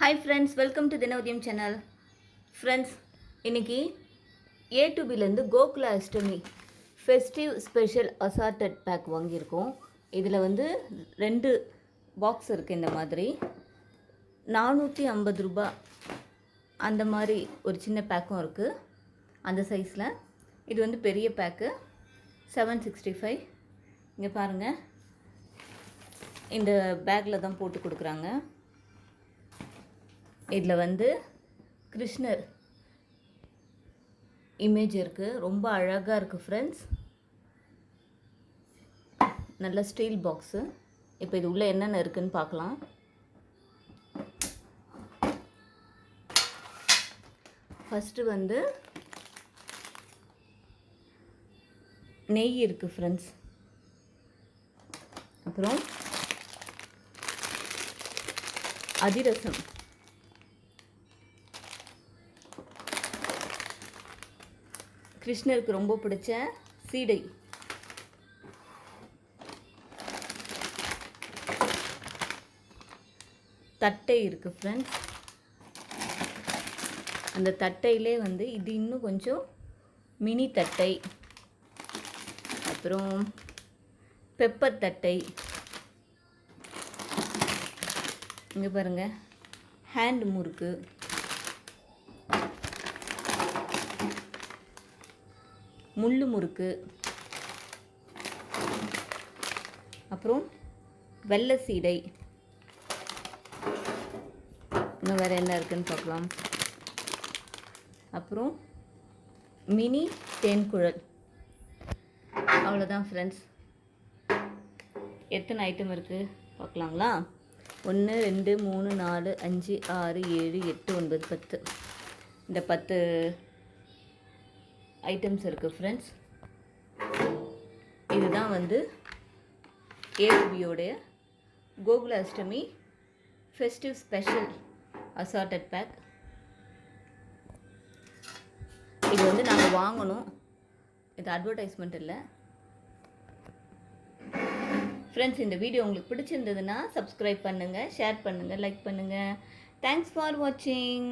Hi friends welcome to Dinodhayam channel friends இன்னைக்கு A to பிலேருந்து Gokula Ashtami festive special assorted pack வாங்கியிருக்கோம். இதில் வந்து ரெண்டு பாக்ஸ் இருக்குது இந்த மாதிரி. நானூற்றி ஐம்பது ரூபாய் அந்த மாதிரி ஒரு சின்ன பேக்கும் இருக்குது அந்த சைஸில் இது வந்து பெரிய பேக்கு செவன் சிக்ஸ்டி ஃபைவ் இங்கே பாருங்கள் இந்த பேக்கில் தான் போட்டு கொடுக்குறாங்க. இதில் வந்து கிருஷ்ணர் இமேஜ் இருக்குது ரொம்ப அழகாக இருக்குது ஃப்ரெண்ட்ஸ் நல்ல ஸ்டீல் பாக்ஸு இப்போ இது உள்ளே என்னென்ன இருக்குன்னு பார்க்கலாம். ஃபஸ்ட்டு வந்து நெய் இருக்குது ஃப்ரெண்ட்ஸ் அப்புறம் அதிரசம். கிருஷ்ணருக்கு ரொம்ப பிடிச்ச சீடை. தட்டை இருக்குது ஃப்ரெண்ட்ஸ் அந்த தட்டையிலே வந்து இது இன்னும் கொஞ்சம் மினி தட்டை. அப்புறம் பெப்பர் தட்டை. இங்கே பாருங்கள் ஹேண்ட் முறுக்கு. முள்ளு முறுக்கு. அப்புறம் வெள்ளை சீடை. இன்னும் வேறு என்ன இருக்குன்னு பார்க்கலாம். அப்புறம் மினி தேன்குழல். அவ்வளோதான் ஃப்ரெண்ட்ஸ் எத்தனை ஐட்டம் இருக்குது பார்க்கலாங்களா? ஒன்று ரெண்டு மூணு நாலு அஞ்சு ஆறு ஏழு எட்டு ஒன்பது பத்து. இந்த பத்து ஐட்டம்ஸ் இருக்குது ஃப்ரெண்ட்ஸ் இதுதான் வந்து ஏபியோடைய Gokula Ashtami festive special assorted pack இது வந்து நாங்கள் வாங்கணும். இது அட்வர்டைஸ்மெண்ட் இல்லை. ஃப்ரெண்ட்ஸ் இந்த வீடியோ உங்களுக்கு பிடிச்சிருந்ததுன்னா சப்ஸ்கிரைப் பண்ணுங்கள் ஷேர் பண்ணுங்கள் லைக் பண்ணுங்கள் தேங்க்ஸ் ஃபார் வாட்சிங்